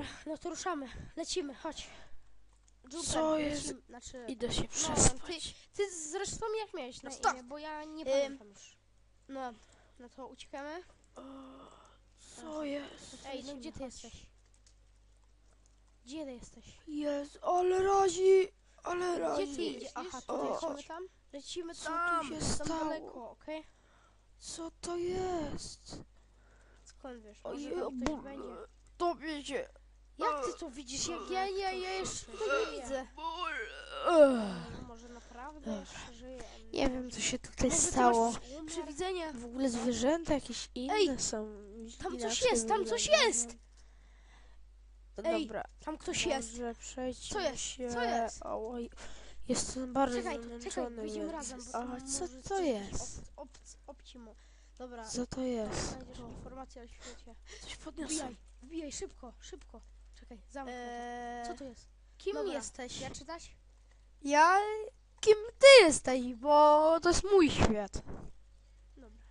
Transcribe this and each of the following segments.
Dobra, no to ruszamy. Lecimy, chodź. Dżuper, Co jest? lecimy, Znaczy, Idę się no, przespać. ty, ty zresztą jak miałeś na No stop. imię, bo ja nie Ym. pamiętam już. No, no to uciekamy. Co jest? Ej, no gdzie ty jesteś? Gdzie ty jesteś? Jest, ale razi, ale Gdzie razi. ty idziesz? Aha, to O, lecimy tam? Lecimy Co tu tam, się tam stało? daleko, okej? Co to jest? Skąd wiesz? Może tam ktoś będzie. Tobie się. Jak ty to widzisz? Jak ja, ja, ja jeszcze nie widzę. No, może naprawdę jeszcze żyję. Nie wiem, co się tutaj Może stało. masz Przywidzenia. W ogóle zwierzęta jakieś inne Ej, są. tam coś inaczej jest, tam coś wyglądają. jest! Ej, Dobra, Tam ktoś jest. może przejdźmy Co jest? się. Co jest? Oj, jestem bardzo Czekaj, czekaj, zmęczony, pójdziemy więc... razem. Bo A co może to coś jest? Ob, ob, obci mu. Dobra, Co to jest? znajdziesz informację o świecie. Coś podniosłem. Wbijaj, wbijaj, szybko, szybko. Czekaj, zamknij to. Eee, Co to jest? Kim dobra. jesteś? Ja czytać? Ja... Kim ty jesteś? Bo to jest mój świat. Dobra.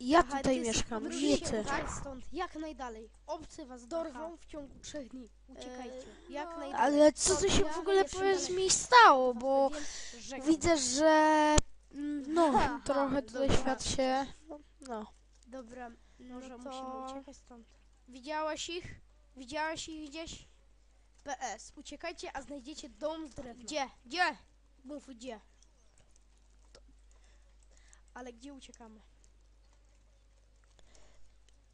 Ja Aha, tutaj ty mieszkam, nie podróżujcie ty. tak stąd, jak najdalej. Obcy was dorwą w ciągu trzech dni. Uciekajcie, jak no, najdalej. Ale co tu się w ogóle powiedz mi stało, bo żegnam. widzę, że... mm, No, Aha, trochę tutaj dobra. świat się... No. Dobra, może to- musimy uciekać stąd. Widziałaś ich? Widziałaś ich gdzieś? PS. Uciekajcie, a znajdziecie dom z drewna. Gdzie? Gdzie? Mów gdzie. To- Ale gdzie uciekamy?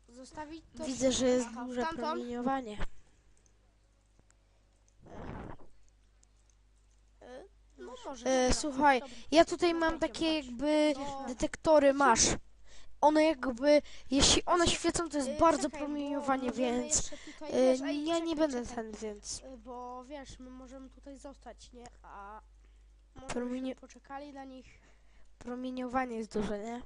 Zostawić to... Widzę, że jest Aha, duże tamtą? promieniowanie. E, No może. E, dobra. słuchaj, ja tutaj mam takie jakby No. detektory, masz. One jakby, jeśli one świecą, to jest E, bardzo czekaj, bo promieniowanie, możemy więc jeszcze tutaj, e, wiesz, ej, ja nie czekaj, będę czekaj. ten, więc E, Bo wiesz, my możemy tutaj zostać, nie? A może byśmy poczekali na nich. promieniowanie jest duże, nie?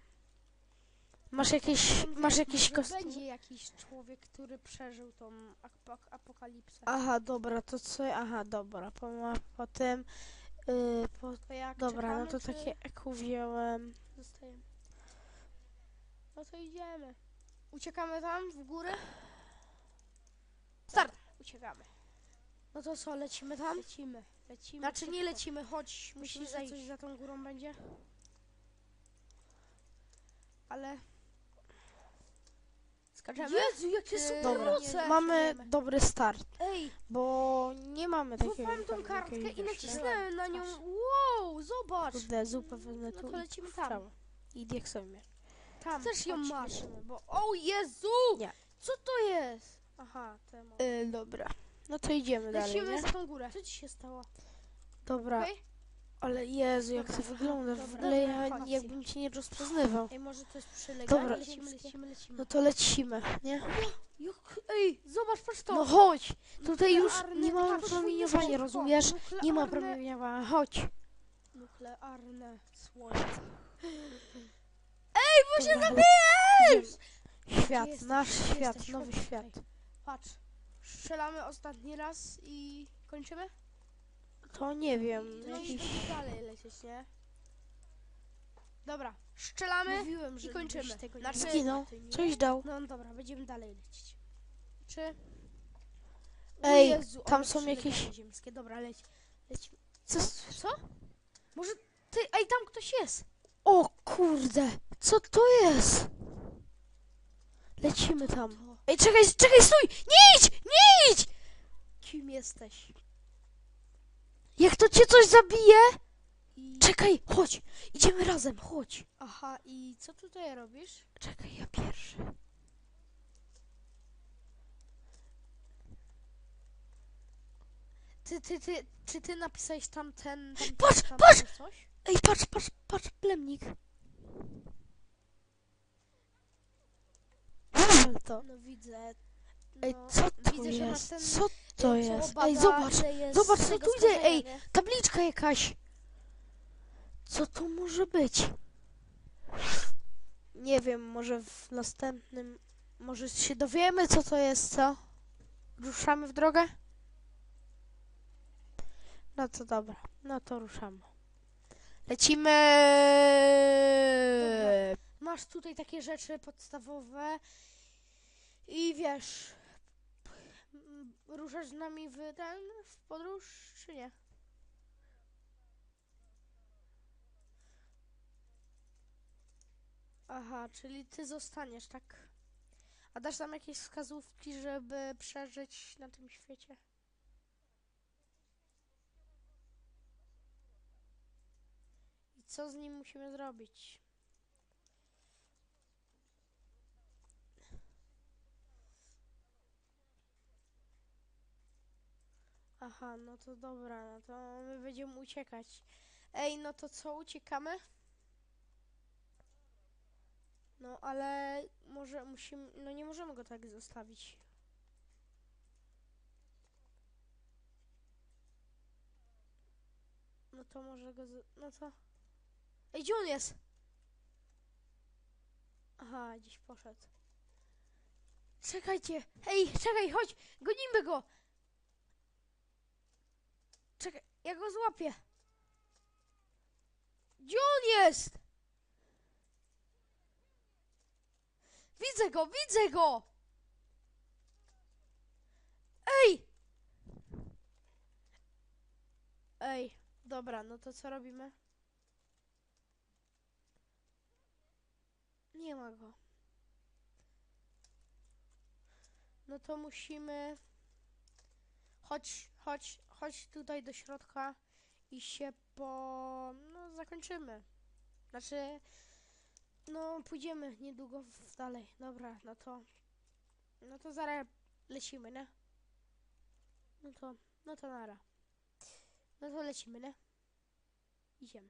Masz jakieś, masz wiesz, jakieś może kostiumy? Będzie jakiś człowiek, który przeżył tą ap- apokalipsę. Aha, dobra, to co? Aha, dobra, po, po tym, y, po, To jak dobra, no czekamy, to czy takie eku wziąłem. Zostajemy. No to idziemy. Uciekamy tam w górę? Start! Uciekamy. No to co, lecimy tam? Lecimy. Lecimy. Znaczy nie lecimy, chodź. Myślisz, że coś za tą górą będzie? Ale... Skaczemy? Jezu, jakie są Dobra, proce! mamy dobry start, Ej, bo nie mamy takiego... złapałem tą kartkę i nacisnąłem na nią. Wow, zobacz! Kurde, zupę wezmę No tu to i lecimy w tam. prawo. I dieksuj Tam, też ją masz. Bo... O Jezu! Nie. Co to jest? Aha, te mam. Y, dobra, no to idziemy dalej, Lecimy nie? za tą górę. Co ci się stało? Dobra, Okej? ale Jezu, jak Dobra, ty wyglądasz, w dobra, ogóle dobra, ja chodź. jakbym cię nie rozpoznawał. Ej, może to jest przyległe? Dobra. Lecimy, lecimy, lecimy. No to lecimy, nie? Ej, zobacz, patrz to. No chodź, tutaj już nie mamy patrz, promieniowania, szybko, rozumiesz? Nie ma nuklearne- promieniowania, chodź. Nuklearne słońce. Bo się zabijesz! Świat, jesteś? nasz Gdzie świat, jesteś? nowy Chodź świat. tutaj. Patrz, strzelamy ostatni raz i kończymy? To nie wiem, No i jakiś... dalej lecieć, nie? Dobra, strzelamy Mówiłem, że i kończymy. lubisz tego nie Znaczy, Zginął, coś dał. No dobra, będziemy dalej lecieć. Czy... O Ej, tam są jakieś- ziemskie. Dobra, leć. leć. Co? Co? Może ty, ej, tam ktoś jest. O kurde, co to jest? Lecimy tam. Ej, czekaj, czekaj, stój! Nie idź, nie idź! Kim jesteś? Jak to cię coś zabije? I... Czekaj, chodź, idziemy razem, chodź. Aha, i co tutaj robisz? Czekaj, ja pierwszy. Ty, ty, ty, czy ty napisałeś tam ten... Tam, Patrz, tam, patrz! Coś? Ej, patrz, patrz, patrz, plemnik. Ale to. No widzę. Ej, no, co to widzę, że masz jest? ten- Co to jest? bada, Ej, zobacz, jest zobacz, co tego tu skażenia, ej. tabliczka jakaś. Co to może być? Nie wiem, może w następnym... Może się dowiemy, co to jest, co? Ruszamy w drogę? No to dobra, no to ruszamy. Lecimy! Masz tutaj takie rzeczy podstawowe i wiesz, Ruszasz z nami w ten, w podróż, czy nie? Aha, czyli ty zostaniesz, tak? A dasz nam jakieś wskazówki, żeby przeżyć na tym świecie? I co z nim musimy zrobić? Aha, no to dobra, no to my będziemy uciekać. Ej, no to co, uciekamy? No, ale może musimy, no nie możemy go tak zostawić. No to może go, no to... Ej, gdzie on jest? Aha, gdzieś poszedł. Czekajcie, ej, czekaj, chodź, gonimy go! Czekaj, ja go złapię. Gdzie on jest? Widzę go, widzę go! Ej! Ej, dobra, no to co robimy? Nie ma go. No to musimy... Chodź, chodź, chodź tutaj do środka i się po... no zakończymy. Znaczy, no pójdziemy niedługo dalej. Dobra, no to... No to zaraz lecimy, nie? No to, no to nara. No to lecimy, nie? Idziemy.